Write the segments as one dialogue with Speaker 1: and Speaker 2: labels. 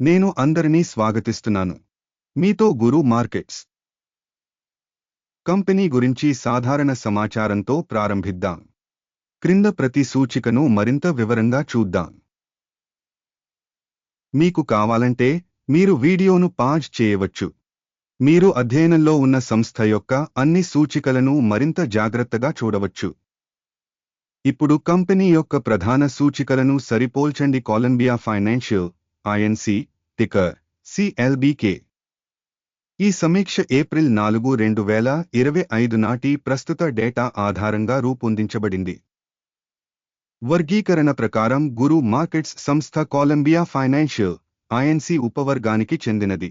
Speaker 1: నేను అందరినీ స్వాగతిస్తున్నాను. మీతో గురు మార్కెట్స్ కంపెనీ గురించి సాధారణ సమాచారంతో ప్రారంభిద్దాం. క్రింద ప్రతి సూచికను మరింత వివరంగా చూద్దాం. మీకు కావాలంటే మీరు వీడియోను పాజ్ చేయవచ్చు. మీరు అధ్యయనంలో ఉన్న సంస్థ యొక్క అన్ని సూచికలను మరింత జాగ్రత్తగా చూడవచ్చు. ఇప్పుడు కంపెనీ యొక్క ప్రధాన సూచికలను సరిపోల్చండి. Columbia Financial INC ticker CLBK ఈ సమీక్ష ఏప్రిల్ నాలుగు రెండు వేల ఇరవై ఐదు నాటి ప్రస్తుత డేటా ఆధారంగా రూపొందించబడింది. వర్గీకరణ ప్రకారం గురు మార్కెట్స్ సంస్థ కొలంబియా ఫైనాన్షియల్ ఐఎన్సి ఉపవర్గానికి చెందినది.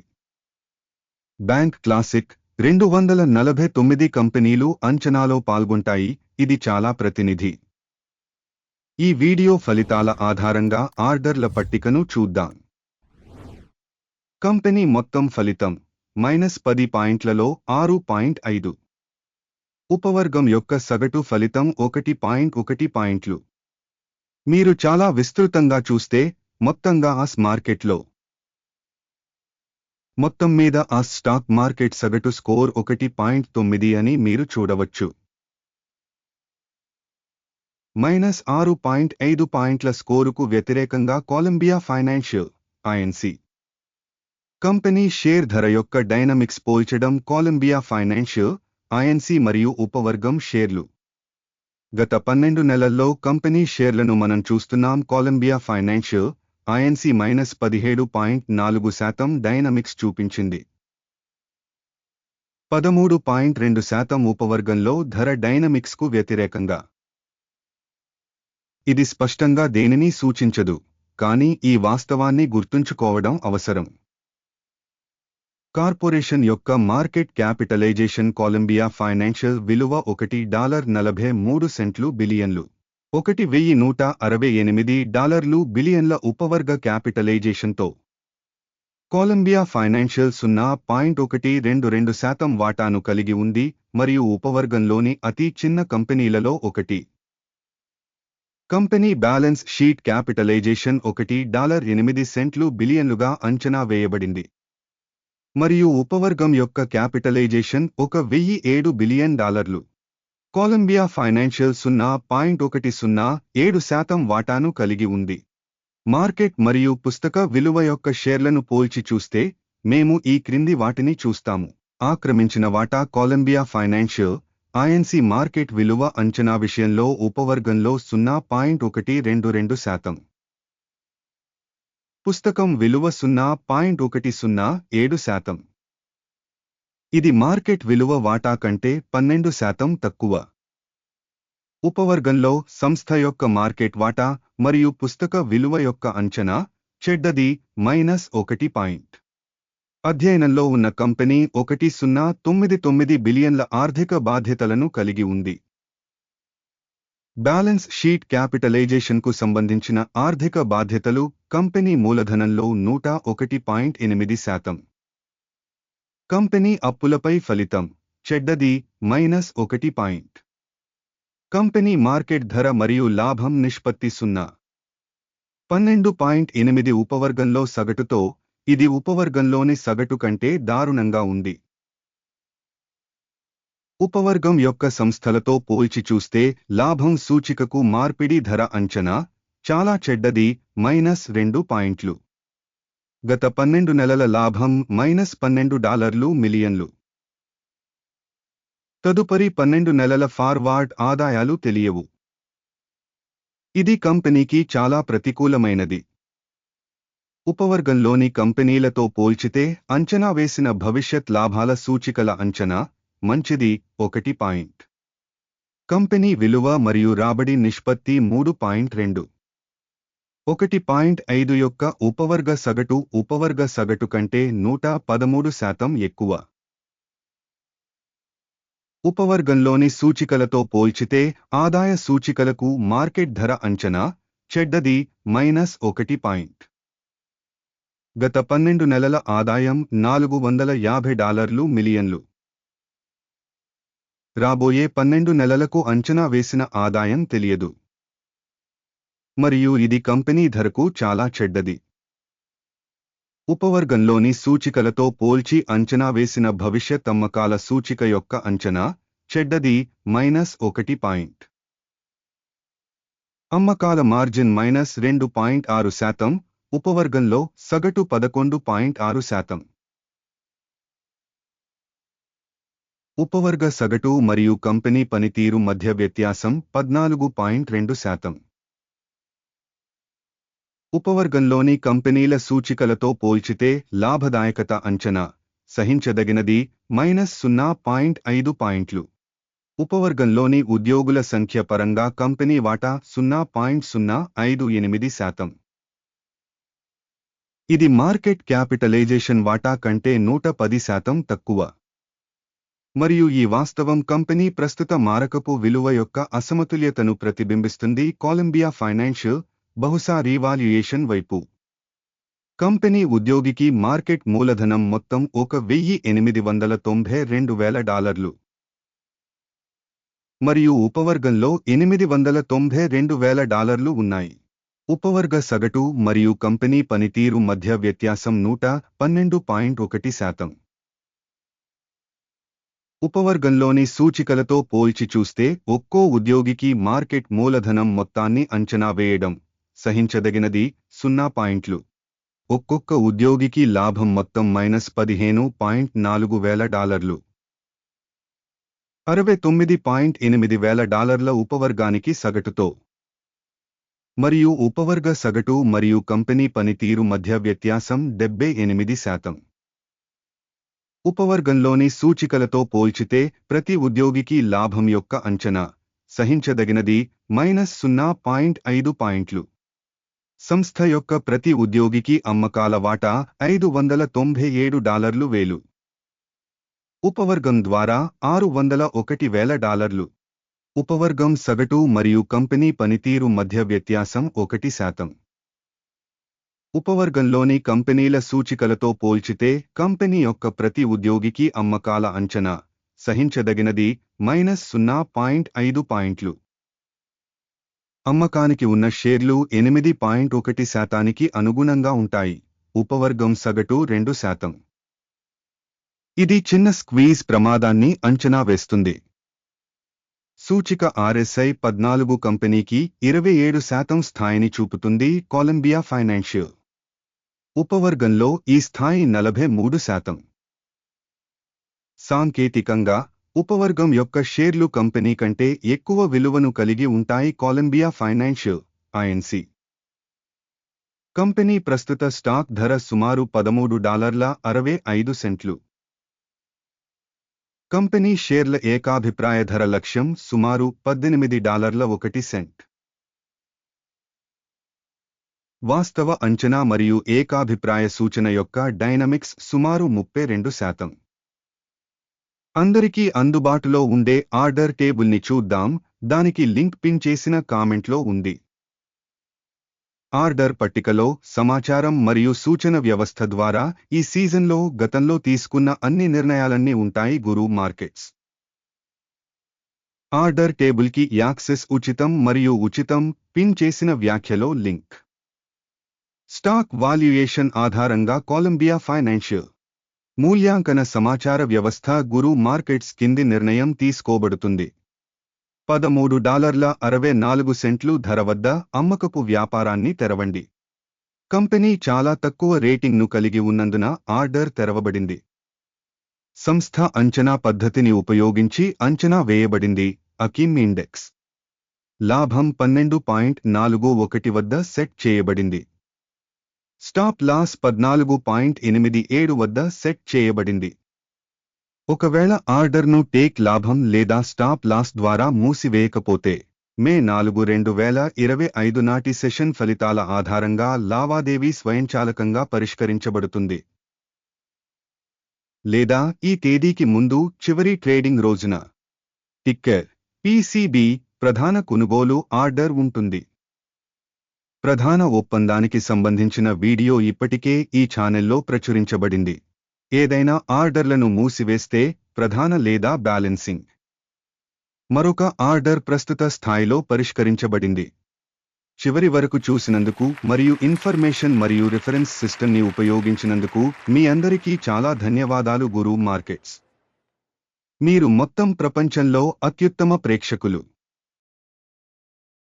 Speaker 1: బ్యాంక్ క్లాసిక్ రెండు వందల నలభై తొమ్మిది కంపెనీలు అంచనాలో పాల్గొంటాయి. ఇది చాలా ప్రతినిధి. ఈ వీడియో ఫలితాల ఆధారంగా ఆర్డర్ల పట్టికను చూద్దాం. కంపెనీ మొత్తం ఫలితం మైనస్ పది పాయింట్లలో ఆరు పాయింట్ ఐదు. ఉపవర్గం యొక్క సగటు ఫలితం ఒకటి పాయింట్ ఒకటి పాయింట్లు. మీరు చాలా విస్తృతంగా చూస్తే మొత్తంగా ఆస్ మార్కెట్లో. మొత్తం మీద ఆ స్టాక్ మార్కెట్ సగటు స్కోర్ ఒకటి పాయింట్ తొమ్మిది అని మీరు చూడవచ్చు. మైనస్ ఆరు పాయింట్ ఐదు పాయింట్ల స్కోరుకు వ్యతిరేకంగా Columbia Financial INC company share ధర యొక్క డైనమిక్స్ పోల్చడం కొలంబియా ఫైనాన్షియల్ ఐఎన్సి మరియు ఉపవర్గం షేర్లు. గత పన్నెండు నెలల్లో కంపెనీ షేర్లను మనం చూస్తున్నాం కొలంబియా ఫైనాన్షియల్ ఐఎన్సి మైనస్ పదిహేడు పాయింట్ నాలుగు శాతం డైనమిక్స్ చూపించింది. పదమూడు పాయింట్ రెండు శాతం ఉపవర్గంలో ధర డైనమిక్స్కు వ్యతిరేకంగా. ఇది స్పష్టంగా దేనిని సూచించదు కానీ ఈ వాస్తవాన్ని గుర్తుంచుకోవడం అవసరం. కార్పొరేషన్ యొక్క మార్కెట్ క్యాపిటలైజేషన్ కొలంబియా ఫైనాన్షియల్ విలువ ఒకటి డాలర్ నలభై మూడు సెంట్లు బిలియన్లు. ఒకటి వెయ్యి నూట అరవై ఎనిమిది డాలర్లు బిలియన్ల ఉపవర్గ క్యాపిటలైజేషన్తో. కొలంబియా ఫైనాన్షియల్ సున్నా పాయింట్ ఒకటి రెండు రెండు శాతం వాటాను కలిగి ఉంది మరియు ఉపవర్గంలోని అతి చిన్న కంపెనీలలో ఒకటి. కంపెనీ బ్యాలెన్స్ షీట్ క్యాపిటలైజేషన్ ఒకటి డాలర్ ఎనిమిది సెంట్లు బిలియన్లుగా అంచనా వేయబడింది. మరియు ఉపవర్గం యొక్క క్యాపిటలైజేషన్ ఒక వెయ్యి ఏడు బిలియన్ డాలర్లు. కొలంబియా ఫైనాన్షియల్ సున్నా పాయింట్ ఒకటి సున్నా ఏడు శాతం వాటాను కలిగి ఉంది. మార్కెట్ మరియు పుస్తక విలువ యొక్క షేర్లను పోల్చి చూస్తే మేము ఈ క్రింది వాటిని చూస్తాము. ఆక్రమించిన వాటా కొలంబియా ఫైనాన్షియల్ ఐఎన్సి మార్కెట్ విలువ అంచనా విషయంలో ఉపవర్గంలో సున్నా పాయింట్ ఒకటి రెండు రెండు శాతం. పుస్తకం విలువ సున్నా పాయింట్ ఒకటి సున్నా ఏడు శాతం. ఇది మార్కెట్ విలువ వాటా కంటే పన్నెండు శాతం తక్కువ. ఉపవర్గంలో సంస్థ యొక్క మార్కెట్ వాటా మరియు పుస్తక విలువ యొక్క అంచనా చెడ్డది మైనస్ ఒకటి పాయింట్. అధ్యయనంలో ఉన్న కంపెనీ ఒకటి సున్నా తొమ్మిది తొమ్మిది బిలియన్ల ఆర్థిక బాధ్యతలను కలిగి ఉంది. బ్యాలెన్స్ షీట్ క్యాపిటలైజేషన్కు సంబంధించిన ఆర్థిక బాధ్యతలు కంపెనీ మూలధనంలో నూట ఒకటి పాయింట్ ఎనిమిది శాతం. కంపెనీ అప్పులపై ఫలితం చెడ్డది మైనస్ ఒకటి పాయింట్. కంపెనీ మార్కెట్ ధర మరియు లాభం నిష్పత్తి సున్నా. పన్నెండు పాయింట్ ఎనిమిది ఉపవర్గంలో సగటుతో ఇది ఉపవర్గంలోని సగటు కంటే దారుణంగా ఉంది. ఉపవర్గం యొక్క సంస్థలతో పోల్చి చూస్తే లాభం సూచికకు మార్పిడి ధర అంచనా చాలా చెడ్డది మైనస్ రెండు పాయింట్లు. గత పన్నెండు నెలల లాభం మైనస్ పన్నెండు డాలర్లు మిలియన్లు. తదుపరి పన్నెండు నెలల ఫార్వార్డ్ ఆదాయాలు తెలియవు. ఇది కంపెనీకి చాలా ప్రతికూలమైనది. ఉపవర్గంలోని కంపెనీలతో పోల్చితే అంచనా వేసిన భవిష్యత్ లాభాల సూచికల అంచనా మంచిది ఒకటి పాయింట్. కంపెనీ విలువ మరియు రాబడి నిష్పత్తి మూడు పాయింట్ రెండు. ఒకటి పాయింట్ ఐదు యొక్క ఉపవర్గ సగటు ఉపవర్గ సగటు కంటే నూట పదమూడు శాతం ఎక్కువ. ఉపవర్గంలోని సూచికలతో పోల్చితే ఆదాయ సూచికలకు మార్కెట్ ధర అంచనా చెడ్డది మైనస్ ఒకటి పాయింట్. గత పన్నెండు నెలల ఆదాయం నాలుగు వందల యాభై డాలర్లు మిలియన్లు. రాబోయే పన్నెండు నెలలకు అంచనా వేసిన ఆదాయం తెలియదు. మరియు ఇది కంపెనీ ధరకు చాలా చెడ్డది. ఉపవర్గంలోని సూచికలతో పోల్చి అంచనా వేసిన భవిష్యత్ అమ్మకాల సూచిక యొక్క అంచనా చెడ్డది మైనస్ ఒకటి పాయింట్. అమ్మకాల మార్జిన్ మైనస్ రెండు పాయింట్ ఆరు శాతం ఉపవర్గంలో సగటు పదకొండు పాయింట్ ఆరు శాతం. ఉపవర్గ సగటు మరియు కంపెనీ పనితీరు మధ్య వ్యత్యాసం పద్నాలుగు పాయింట్ రెండు శాతం. ఉపవర్గంలోని కంపెనీల సూచికలతో పోల్చితే లాభదాయకత అంచనా సహించదగినది మైనస్ సున్నా పాయింట్ ఐదు పాయింట్లు. ఉపవర్గంలోని ఉద్యోగుల సంఖ్య పరంగా కంపెనీ వాటా సున్నా పాయింట్ సున్నా ఐదు ఎనిమిది శాతం. ఇది మార్కెట్ క్యాపిటలైజేషన్ వాటా కంటే నూట పది శాతం తక్కువ. మరియు ఈ వాస్తవం కంపెనీ ప్రస్తుత మారకపు విలువ యొక్క అసమతుల్యతను ప్రతిబింబిస్తుంది కొలంబియా ఫైనాన్షియల్ బహుశా రీవాల్యుయేషన్ వైపు. కంపెనీ ఉద్యోగికి మార్కెట్ మూలధనం మొత్తం ఒక వెయ్యి ఎనిమిది వందల తొంభై రెండు వేల డాలర్లు. మరియు ఉపవర్గంలో ఎనిమిది వందల తొంభై రెండు వేల డాలర్లు ఉన్నాయి. ఉపవర్గ సగటు మరియు కంపెనీ పనితీరు మధ్య వ్యత్యాసం నూట పన్నెండు పాయింట్ ఒకటి శాతం. ఉపవర్గంలోని సూచికలతో పోల్చి చూస్తే ఒక్కో ఉద్యోగికి మార్కెట్ మూలధనం మొత్తాన్ని అంచనా వేయడం సహించదగినది సున్నా పాయింట్లు. ఒక్కొక్క ఉద్యోగికి లాభం మొత్తం మైనస్ పదిహేను పాయింట్ నాలుగు వేల డాలర్లు. అరవై తొమ్మిది పాయింట్ ఎనిమిది వేల డాలర్ల ఉపవర్గానికి సగటుతో. మరియు ఉపవర్గ సగటు మరియు కంపెనీ పనితీరు మధ్య వ్యత్యాసం డెబ్బై ఎనిమిది శాతం. ఉపవర్గంలోని సూచికలతో పోల్చితే ప్రతి ఉద్యోగికి లాభం యొక్క అంచనా సహించదగినది మైనస్ సున్నా పాయింట్ ఐదు పాయింట్లు. సంస్థ యొక్క ప్రతి ఉద్యోగికి అమ్మకాల వాటా ఐదు వందల తొంభై ఏడు డాలర్లు వేలు. ఉపవర్గం ద్వారా ఆరు వందల ఒకటి వేల డాలర్లు. ఉపవర్గం సగటు మరియు కంపెనీ పనితీరు మధ్య వ్యత్యాసం ఒకటి శాతం. ఉపవర్గంలోని కంపెనీల సూచికలతో పోల్చితే కంపెనీ యొక్క ప్రతి ఉద్యోగికి అమ్మకాల అంచనా సహించదగినది మైనస్ సున్నా పాయింట్ ఐదు పాయింట్లు. అమ్మకానికి ఉన్న షేర్లు ఎనిమిది పాయింట్ ఒకటి శాతానికి అనుగుణంగా ఉంటాయి. ఉపవర్గం సగటు రెండు శాతం. ఇది చిన్న స్క్వీజ్ ప్రమాదాన్ని అంచనా వేస్తుంది. సూచిక ఆర్ఎస్ఐ పద్నాలుగు కంపెనీకి ఇరవై ఏడు శాతం స్థాయిని చూపుతుంది కొలంబియా ఫైనాన్షియల్. ఉపవర్గంలో ఈ స్థాయి నలభై మూడు శాతం. సాంకేతికంగా ఉపవర్గం యొక్క షేర్లు కంపెనీ కంటే ఎక్కువ విలువను కలిగి ఉంటాయి కొలంబియా ఫైనాన్షియల్ ఐఎన్సి కంపెనీ ప్రస్తుత స్టాక్ ధర సుమారు పదమూడు డాలర్ల అరవై ఐదు సెంట్లు. కంపెనీ షేర్ల ఏకాభిప్రాయ ధర లక్ష్యం సుమారు పద్దెనిమిది డాలర్ల ఒకటి సెంట్. వాస్తవ అంచనా మరియు ఏకాభిప్రాయ సూచన యొక్క డైనమిక్స్ సుమారు ముప్పై రెండు శాతం. అందరికీ అందుబాటులో ఉండే ఆర్డర్ టేబుల్ని చూద్దాం దానికి లింక్ పిన్ చేసిన కామెంట్లో ఉంది. ఆర్డర్ పట్టికలో సమాచారం మరియు సూచన వ్యవస్థ ద్వారా ఈ సీజన్లో గతంలో తీసుకున్న అన్ని నిర్ణయాలన్నీ ఉంటాయి గురు మార్కెట్స్. ఆర్డర్ టేబుల్కి యాక్సెస్ ఉచితం మరియు ఉచితం పిన్ చేసిన వ్యాఖ్యలో లింక్. స్టాక్ వాల్యుయేషన్ ఆధారంగా కొలంబియా ఫైనాన్షియల్ మూల్యాంకన సమాచార వ్యవస్థ గురు మార్కెట్స్ కింది నిర్ణయం తీసుకోబడుతుంది. పదమూడు డాలర్ల అరవై నాలుగు సెంట్లు ధర వద్ద అమ్మకపు వ్యాపారాన్ని తెరవండి. కంపెనీ చాలా తక్కువ రేటింగ్ను కలిగి ఉన్నందున ఆర్డర్ తెరవబడింది. సంస్థ అంచనా పద్ధతిని ఉపయోగించి అంచనా వేయబడింది అకిమ్ ఇండెక్స్. లాభం పన్నెండు పాయింట్ నాలుగు ఒకటి వద్ద సెట్ చేయబడింది. స్టాప్ లాస్ పద్నాలుగు పాయింట్ ఎనిమిది ఏడు వద్ద సెట్ చేయబడింది. ఒకవేళ ఆర్డర్ను టేక్ లాభం లేదా స్టాప్ లాస్ ద్వారా మూసివేయకపోతే మే నాలుగు రెండు వేల ఇరవై ఐదు నాటి సెషన్ ఫలితాల ఆధారంగా లావాదేవీ స్వయంచాలకంగా పరిష్కరించబడుతుంది. లేదా ఈ తేదీకి ముందు చివరి ట్రేడింగ్ రోజున. టిక్కర్ పీసీబీ ప్రధాన కొనుగోలు ఆర్డర్ ఉంటుంది. ప్రధాన ఒప్పందానికి సంబంధించిన వీడియో ఇప్పటికే ఈ ఛానెల్లో ప్రచురించబడింది. ఏదైనా ఆర్డర్లను మూసివేస్తే ప్రధాన లేదా బ్యాలెన్సింగ్. మరొక ఆర్డర్ ప్రస్తుత స్థాయిలో పరిష్కరించబడింది. చివరి వరకు చూసినందుకు మరియు ఇన్ఫర్మేషన్ మరియు రిఫరెన్స్ సిస్టమ్ని ఉపయోగించినందుకు మీ అందరికీ చాలా ధన్యవాదాలు గురు మార్కెట్స్. మీరు మొత్తం ప్రపంచంలో అత్యుత్తమ ప్రేక్షకులు.